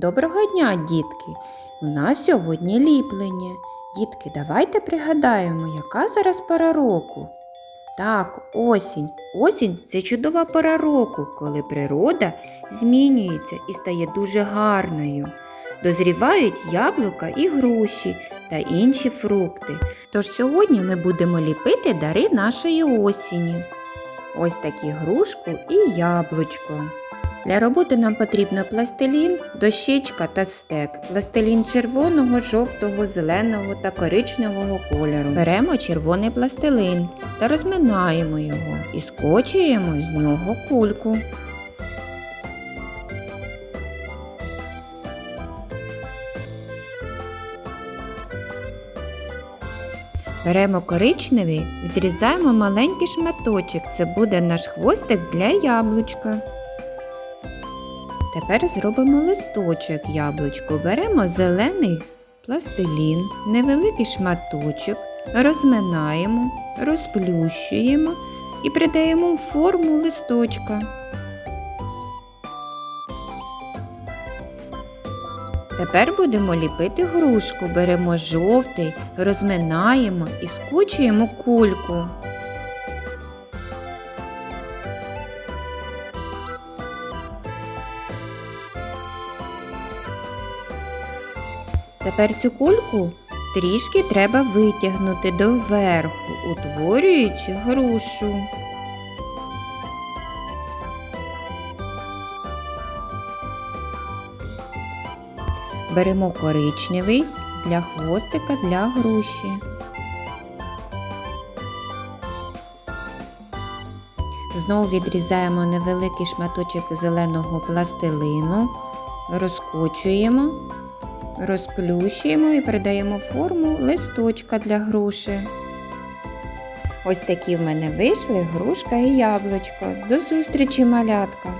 Доброго дня, дітки! У нас сьогодні ліплення. Дітки, давайте пригадаємо, яка зараз пора року. Так, осінь. Осінь це чудова пора року, коли природа змінюється і стає дуже гарною. Дозрівають яблука і груші та інші фрукти. Тож сьогодні ми будемо ліпити дари нашої осені. Ось такі грушку і яблучко. Для роботи нам потрібно пластилін, дощечка та стек. Пластилін червоного, жовтого, зеленого та коричневого кольору. Беремо червоний пластилин та розминаємо його і скочуємо з нього кульку. Беремо коричневий, відрізаємо маленький шматочок. Це буде наш хвостик для яблучка. Тепер зробимо листочок яблучку. Беремо зелений пластилін, невеликий шматочок, розминаємо, розплющуємо і придаємо форму листочка. Тепер будемо ліпити грушку. Беремо жовтий, розминаємо і скочуємо кульку. Тепер цю кульку трішки треба витягнути доверху, утворюючи грушу. Беремо коричневий для хвостика для груші. Знову відрізаємо невеликий шматочок зеленого пластилину, розкочуємо, розплющуємо і передаємо форму листочка для груші. Ось такі в мене вийшли грушка і яблучко. До зустрічі, малятка!